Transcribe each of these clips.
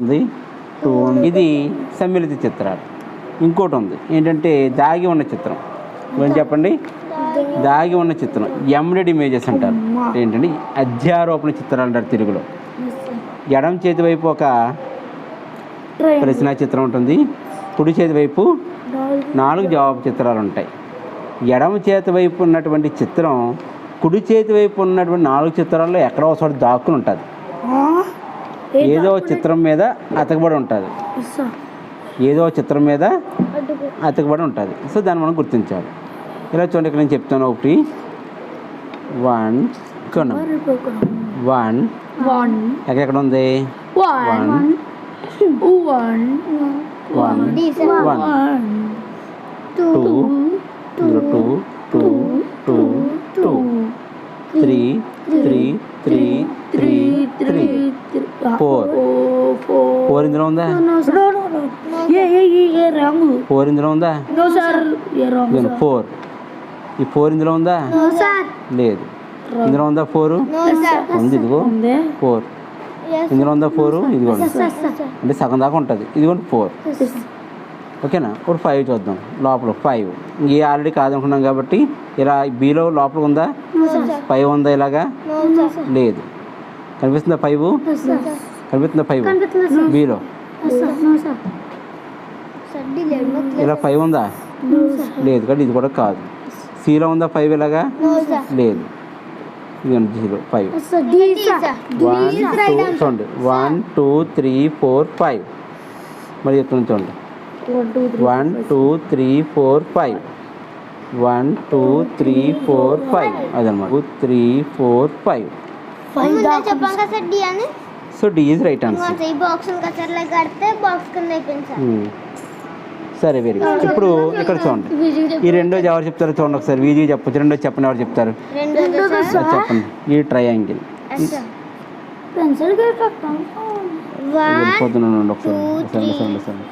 ఉంది. ఇది సమ్మిళిత చిత్రాలు. ఇంకోటి ఉంది. ఏంటంటే దాగి ఉన్న చిత్రం. ఏం చెప్పండి? దాగి ఉన్న చిత్రం. ఎమ్రెడ్ ఇమేజెస్ అంటారు. ఏంటంటే అధ్యారోపణ చిత్రాలు అంటారు తెలుగులో. ఎడం చేతి వైపు ఒక ప్రశ్న చిత్రం ఉంటుంది. కుడి చేతి వైపు నాలుగు జవాబు చిత్రాలు ఉంటాయి. ఎడమ చేతి వైపు ఉన్నటువంటి చిత్రం కుడి చేతి వైపు ఉన్నటువంటి నాలుగు చిత్రాల్లో ఎక్కడో ఒక చోట దాక్కుని ఉంటుంది. ఏదో చిత్రం మీద అతకబడి ఉంటుంది. ఏదో చిత్రం మీద అతకబడి ఉంటుంది. సో దాన్ని మనం గుర్తించాలి. ఇలా చూడండి ఇక్కడ నేను చెప్తాను ఒకటి. వన్ కొనం వన్ వన్. ఎక్కడెక్కడ ఉంది? One. One. One. One. Two. Two. Two. Two. Two. Three. Three. Three. Four ఉందా? ఫోర్ ఇందులో ఉందా? ఫోర్. ఈ ఫోర్ ఇందులో ఉందా లేదు. ఇందులో ఉందా ఫోర్? ఉంది ఇదిగో ఫోర్. ఇందులో ఉందా ఫోర్? ఇదిగోండి అంటే సగం దాకా ఉంటుంది. ఇదిగోండి ఫోర్. ఓకేనా? ఇప్పుడు ఫైవ్ చూద్దాం. లోపల ఫైవ్. ఏ ఆల్రెడీ కాదనుకున్నాం కాబట్టి ఇలా బీలో లోపల ఉందా? ఫైవ్ ఉందా ఇలాగా? లేదు. కనిపిస్తుందా ఫైవ్? కనిపిస్తుందా ఫైవ్ బీలో ఇలా ఫైవ్ ఉందా? లేదు కాబట్టి ఇది కూడా కాదు. సిలో ఉందా ఫైవ్ ఇలాగా? లేదు. ఇదిగోండి జీరో ఫైవ్ వన్ టూ చూడండి. One two three four five మరి చెప్తున్నాను చూడండి. One two three four five one two three four five అదనమాట. Three four five so D is right answer. ఈ బాక్స్ కచర్లో కడితే బాక్స్ కింద అయిపోయింది సార్. సరే వెరీ గుడ్. ఇప్పుడు ఇక్కడ చూడండి. ఈ రెండో ఎవరు చెప్తారో చూడండి ఒకసారి. వీజీ చెప్పచ్చు. రెండో చెప్పని ఎవరు చెప్తారు? చెప్పండి. ఈ ట్రయాంగిల్. ఉండండి ఒకసారి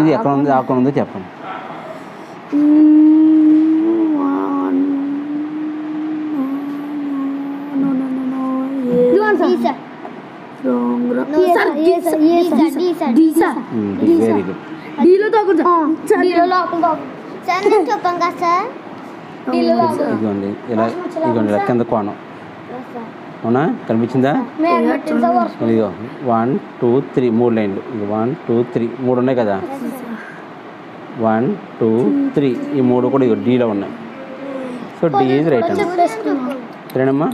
ఇది ఎక్కడ ఉంది? అక్కడ ఉందో చెప్పండి. డీలో తగ్గుతా డిలో లోపల సార్ నేను చెప్పాం కదా సార్? డిలో లోపల ఇదిగోండి ఇలా ఇదిగోండి ఇలా కింద కోణం. అవునా? కనిపించిందా? ఇదిగో వన్ టూ త్రీ మూడు లైన్లు. ఇది వన్ టూ త్రీ మూడు ఉన్నాయి కదా? వన్ టూ త్రీ ఈ మూడు కూడా ఇగో డీలో ఉన్నాయి. సో డి ఈజ్ రైట్ అన్న సరేనమ్మా?